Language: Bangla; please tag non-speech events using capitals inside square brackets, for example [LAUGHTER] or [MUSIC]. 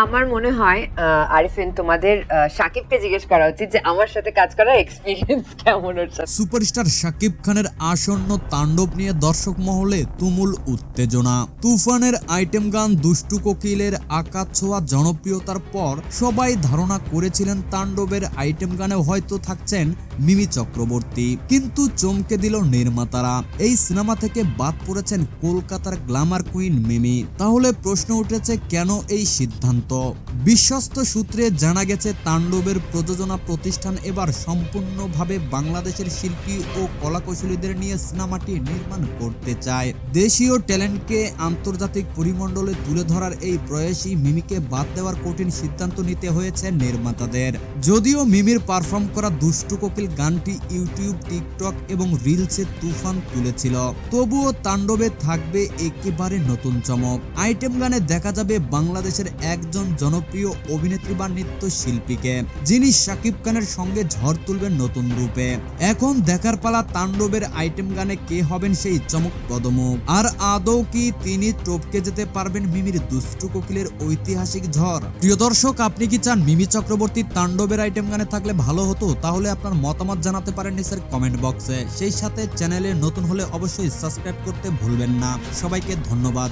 আমার মনে হয় আরিফিন, তোমাদের সাকিবকে জিজ্ঞেস করা উচিত যে আমার সাথে কাজ করার এক্সপিরিয়েন্স [LAUGHS] কেমন ওর সুপারস্টার শাকিব খানের আসন্ন তাণ্ডব নিয়ে দর্শক মহলে তুমুল উত্তেজনা। তুফানের আইটেম গান দুষ্টু কোকিলের আকাশ ছোঁয়া জনপ্রিয়তার পর সবাই ধারণা করেছিলেন তাণ্ডবের আইটেম গানে হয়তো থাকছেন মিমি চক্রবর্তী। কিন্তু চমকে দিল নির্মাতারা। এই সিনেমা থেকে বাদ পড়েছেন কলকাতার গ্ল্যামার কুইন মিমি। তাহলে প্রশ্ন উঠেছে কেন এই সিদ্ধান্ত? বিশ্বস্ত সূত্রে জানা গেছে, তাণ্ডবের প্রযোজনা প্রতিষ্ঠান এবার সম্পূর্ণভাবে বাংলাদেশের শিল্পী ও কলাকুশলীদের নিয়ে সিনেমাটি নির্মাণ করতে চায়। দেশীয় ট্যালেন্টকে আন্তর্জাতিক পরিমণ্ডলে তুলে ধরার এই প্রয়াসী মিমিকে বাদ দেওয়ার কঠিন সিদ্ধান্ত নিতে হয়েছে নির্মাতাদের। যদিও মিমির পারফর্ম করা দুষ্টু কোকিল গানটি ইউটিউব, টিকটক এবং রিলসে তুফান তুলেছিল। তবুও তাণ্ডবে থাকবে একেবারে নতুন চমক। আইটেম গানে দেখা যাবে বাংলাদেশের একজন জনপ্রিয় অভিনেত্রী বা নৃত্য শিল্পীকে যিনি শাকিব খানের সঙ্গে ঝড় তুলবেন নতুন রূপে। এখন দেখার পালা তাণ্ডবের আইটেম গানে কে হবেন সেই চমকপ্রদ মুখ। আর আদৌ কি তিনি টপকে যেতে পারবেন মিমির দুষ্টু কোকিলের ঐতিহাসিক ঝড়? প্রিয় দর্শক, আপনি কি চান মিমি চক্রবর্তী তাণ্ডবের আইটেম গানে থাকলে ভালো হতো? তাহলে আপনার মতামত জানাতে পারেন নিচের কমেন্ট বক্সে। সেই সাথে চ্যানেলে নতুন হলে অবশ্যই সাবস্ক্রাইব করতে ভুলবেন না। সবাইকে ধন্যবাদ।